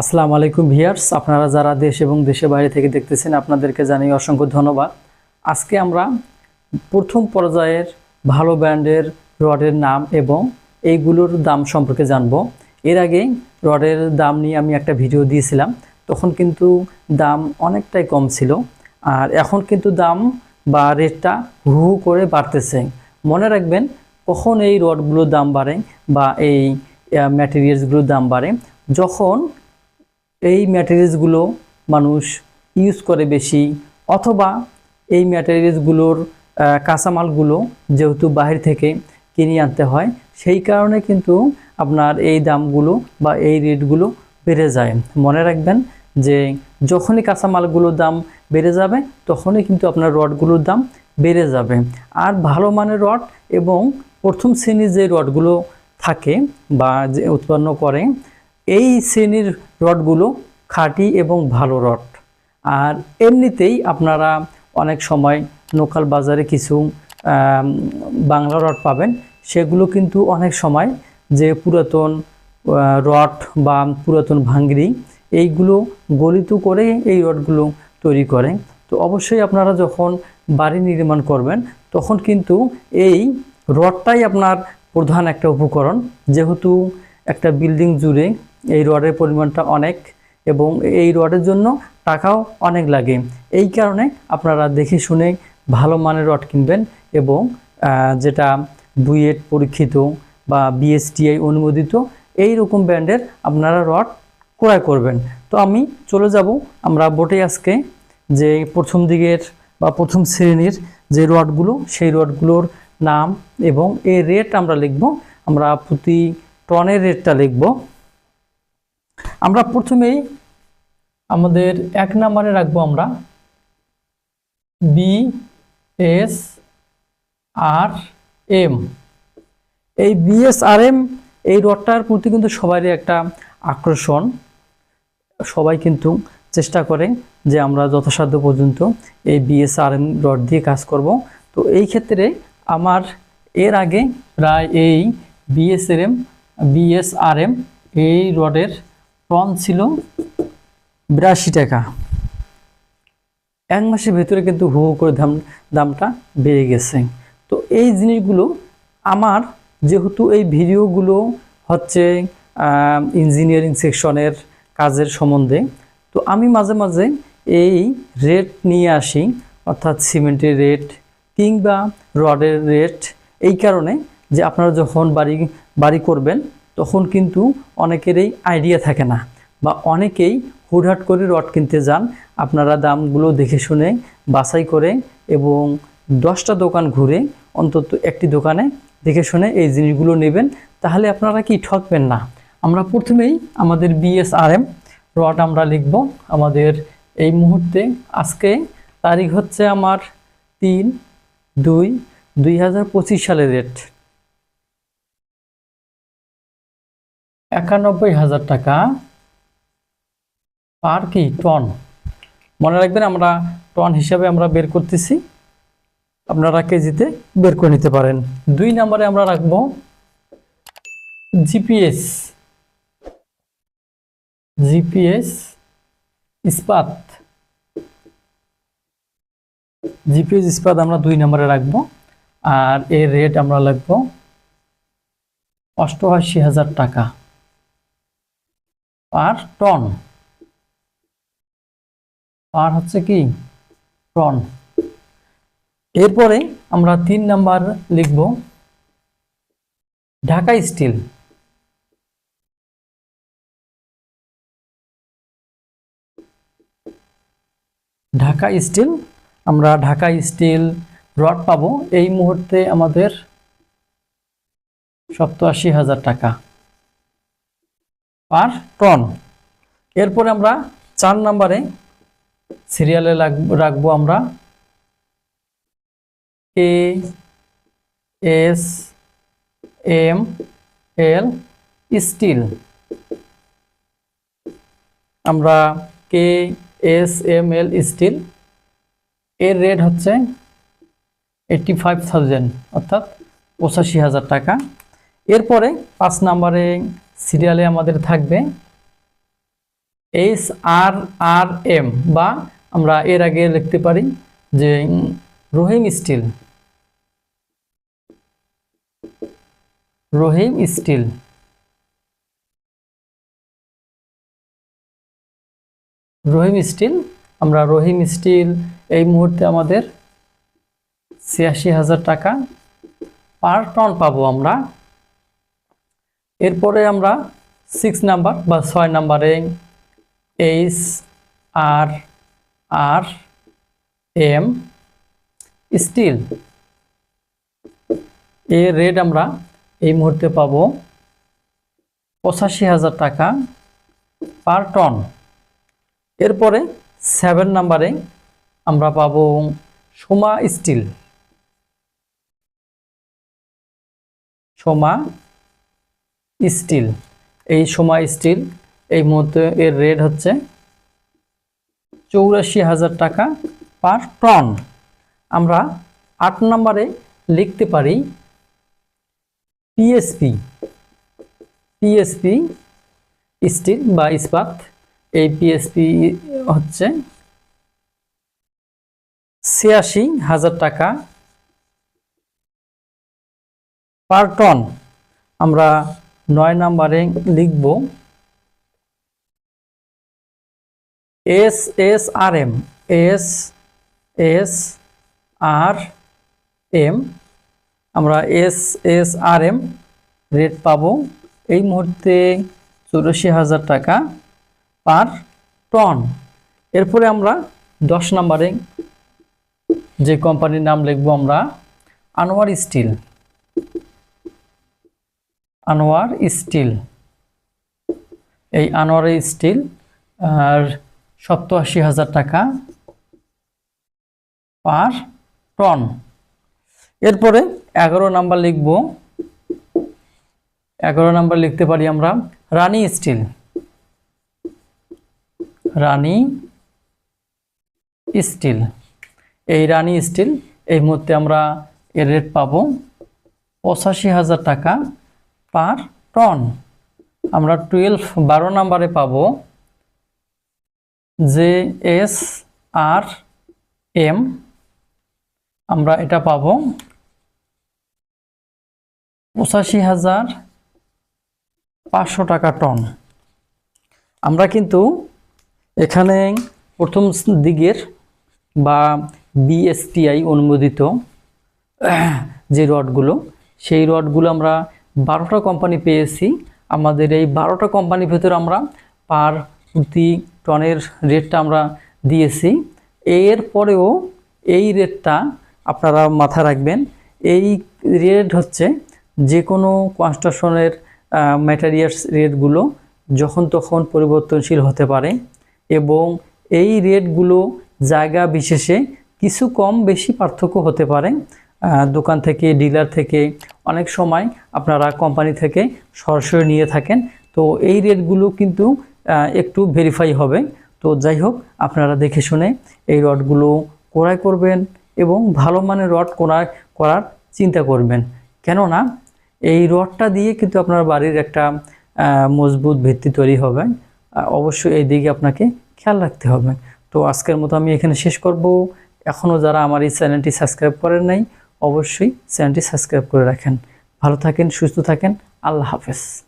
আসসালামু আলাইকুম ভিয়ার্স আপনারা যারা দেশ এবং দেশের বাইরে থেকে দেখতেছেন, আপনাদেরকে জানাই অসংখ্য ধন্যবাদ। আজকে আমরা প্রথম পর্যায়ের ভালো ব্র্যান্ডের রডের নাম এবং এইগুলোর দাম সম্পর্কে জানব। এর আগে রডের দাম নিয়ে আমি একটা ভিডিও দিয়েছিলাম, তখন কিন্তু দাম অনেকটাই কম ছিল, আর এখন কিন্তু দাম বা রেটটা হু হু করে বাড়তেছে। মনে রাখবেন, কখন এই রডগুলোর দাম বাড়ে বা এই ম্যাটেরিয়ালসগুলোর দাম বাড়ে, যখন এই ম্যাটেরিয়ালসগুলো মানুষ ইউজ করে বেশি, অথবা এই ম্যাটেরিয়ালসগুলোর কাঁচামালগুলো যেহেতু বাহির থেকে কিনে আনতে হয়, সেই কারণে কিন্তু আপনার এই দামগুলো বা এই রেটগুলো বেড়ে যায়। মনে রাখবেন যে যখনই কাঁচামালগুলোর দাম বেড়ে যাবে, তখনই কিন্তু আপনার রডগুলোর দাম বেড়ে যাবে। আর ভালো মানের রড এবং প্রথম শ্রেণির যে রডগুলো থাকে বা যে উৎপন্ন করে এই শ্রেণির রডগুলো খাঁটি এবং ভালো রড। আর এমনিতেই আপনারা অনেক সময় লোকাল বাজারে কিছু বাংলা রড পাবেন। সেগুলো কিন্তু অনেক সময় যে পুরাতন রড বা পুরাতন ভাঙ্গরি, এইগুলো গলিত করে এই রডগুলো তৈরি করে। তো অবশ্যই আপনারা যখন বাড়ি নির্মাণ করবেন, তখন কিন্তু এই রডটাই আপনার প্রধান একটা উপকরণ। যেহেতু একটা বিল্ডিং জুড়ে এই রডের পরিমাণটা অনেক এবং এই রডের জন্য টাকাও অনেক লাগে। এই কারণে আপনারা দেখে শুনে ভালো মানের রড কিনবেন এবং যেটা বুয়েট পরীক্ষিত বা বিএসটিআই অনুমোদিত এই রকম ব্র্যান্ডের আপনারা রড ক্রয় করবেন। তো আমি চলে যাব আমরা বোটে আজকে যে প্রথম দিকের বা প্রথম শ্রেণির যে রডগুলো, সেই রডগুলোর নাম এবং এর রেট আমরা লিখব। আমরা প্রতি টনের রেটটা লিখব। আমরা প্রথমেই আমাদের এক নম্বরে রাখব আমরা বি এস আর এম এই বিএসআরএম এই রডটার প্রতি কিন্তু সবারই একটা আকর্ষণ। সবাই কিন্তু চেষ্টা করে যে আমরা যথাসাধ্য পর্যন্ত এই বিএসআরএম রড দিয়ে কাজ করব। তো এই ক্ষেত্রে আমার এর আগে প্রায় এই বিএসআরএম বিএসআরএম এই রডের টন ছিল বিরাশি টাকা। এক মাসের ভেতরে কিন্তু হু হু করে দাম, দামটা বেড়ে গেছে। তো এই জিনিসগুলো আমার যেহেতু এই ভিডিওগুলো হচ্ছে ইঞ্জিনিয়ারিং সেকশনের কাজের সম্বন্ধে, তো আমি মাঝে মাঝে এই রেট নিয়ে আসি, অর্থাৎ সিমেন্টের রেট কিংবা রডের রেট এই কারণে যে আপনারা যখন বাড়ি বাড়ি করবেন তখন কিন্তু অনেকেরই আইডিয়া থাকে না বা অনেকেই হুটহাট করে রড কিনতে যান। আপনারা দামগুলো দেখে শুনে, বাছাই করে এবং দশটা দোকান ঘুরে অন্তত একটি দোকানে দেখে শুনে এই জিনিসগুলো নেবেন। তাহলে আপনারা কি ঠকবেন না? আমরা প্রথমেই আমাদের বিএসআরএম রড আমরা লিখব। আমাদের এই মুহূর্তে আজকে তারিখ হচ্ছে আমার তিন দুই দুই সালের রেট একানব্বই হাজার টাকা পার কি টন? মনে রাখবেন আমরা টন হিসাবে আমরা বের করতেছি। আপনারা কেজিতে বের করে নিতে পারেন। দুই নম্বরে আমরা রাখব জিপিএস। জিপিএস ইস্পাত। জিপিএস ইস্পাত আমরা দুই নম্বরে রাখব। আর এর রেট আমরা লাগবো অষ্টআশি হাজার টাকা। Per ton. আর হচ্ছে কি? টন। এরপরে আমরা তিন নাম্বার লিখব ঢাকা স্টিল। ঢাকা স্টিল, আমরা ঢাকা স্টিল রড পাবো। এই মুহূর্তে আমাদের সপ্তাশি হাজার টাকা। Per ton. এরপরে আমরা চার নম্বরে সিরিয়ালে রাখব আমরা A S M L steel আমরা K S M L steel এর রেট হচ্ছে এইটটি ফাইভ থাউজেন্ড অর্থাৎ পঁচাশি হাজার টাকা। এরপরে পাঁচ নম্বরে সিরিয়ালে আমাদের থাকবে এইচ আর আর এম বা আমরা এর আগে লিখতে পারি যে Rahim steel. Rahim steel. Rahim steel, আমরা রহিম স্টিল এই মুহূর্তে আমাদের ছিয়াশি হাজার টাকা পার টন পাবো আমরা। এরপরে আমরা সিক্স নাম্বার বা ছয় নাম্বারে H R R M steel এর রেট আমরা এই মুহূর্তে পাবো পঁচাশি হাজার টাকা পার টন এরপরে সেভেন নাম্বারে আমরা পাবো সোমা স্টিল সোমা স্টিল। এই সোমা স্টিল, এই মুহূর্তে এর রেট হচ্ছে চৌরাশি হাজার টাকা পার টন। আমরা আট নম্বরে লিখতে পারি পিএসপি পিএসপি স্টিল বা ইস্পাত। এই পিএসপি হচ্ছে ছিয়াশি হাজার টাকা পার টন। আমরা নয় নম্বরে লিখব S S R M S S R M আমরা S S R M rate পাবো। এই মুহূর্তে চৌরাশি হাজার টাকা পার টন এরপরে আমরা দশ নম্বরে যে কোম্পানির নাম লিখব আমরা আনোয়ার স্টিল আনোয়ার স্টিল। এই আনোয়ার স্টিল, আর সপ্তাশি হাজার টাকা পার টন। এরপরে এগারো নাম্বার লিখব। এগারো নাম্বার লিখতে পারি আমরা রানী স্টিল। রানী স্টিল। এই রানী স্টিল এই মুহূর্তে আমরা এর রেট পাবো পঁচাশি হাজার টাকা পার টন। আমরা টুয়েলভ বারো নাম্বারে পাবো জে এস আর এম। আমরা এটা পাবো পঁচাশি হাজার পাঁচশো টাকা টন। আমরা কিন্তু এখানে প্রথম দিকের বা বিএসটিআই অনুমোদিত যে রডগুলো, সেই রডগুলো আমরা বারোটা কোম্পানি পেয়েছি। আমাদের এই বারোটা কোম্পানির ভেতরে আমরা পার প্রতি টনের রেটটা আমরা দিয়েছি। এর পরেও এই রেটটা আপনারা মাথায় রাখবেন। এই রেট হচ্ছে যে কোনো কনস্ট্রাকশনের ম্যাটেরিয়ালস রেটগুলো যখন তখন পরিবর্তনশীল হতে পারে এবং এই রেটগুলো জায়গা বিশেষে কিছু কম বেশি পার্থক্য হতে পারে। দোকান থেকে, ডিলার থেকে অনেক সময় আপনারা কোম্পানি থেকে সরাসরি নিয়ে থাকেন। তো এই রেটগুলো কিন্তু একটু ভেরিফাই হবে। তো যাই হোক, আপনারা দেখে শুনে এই রডগুলো ক্রয় করবেন এবং ভালো মানের রড ক্রয় করার চিন্তা করবেন। কেননা এই রডটা দিয়ে কিন্তু আপনার বাড়ির একটা মজবুত ভিত্তি তৈরি হবে। অবশ্যই এই দিকে আপনাকে খেয়াল রাখতে হবে। তো আজকের মতো আমি এখানে শেষ করব। এখনও যারা আমার এই চ্যানেলটি সাবস্ক্রাইব করেন নাই অবশ্যই চ্যানেলটি সাবস্ক্রাইব করে রাখেন। ভালো থাকেন সুস্থ থাকেন। আল্লাহ হাফেজ।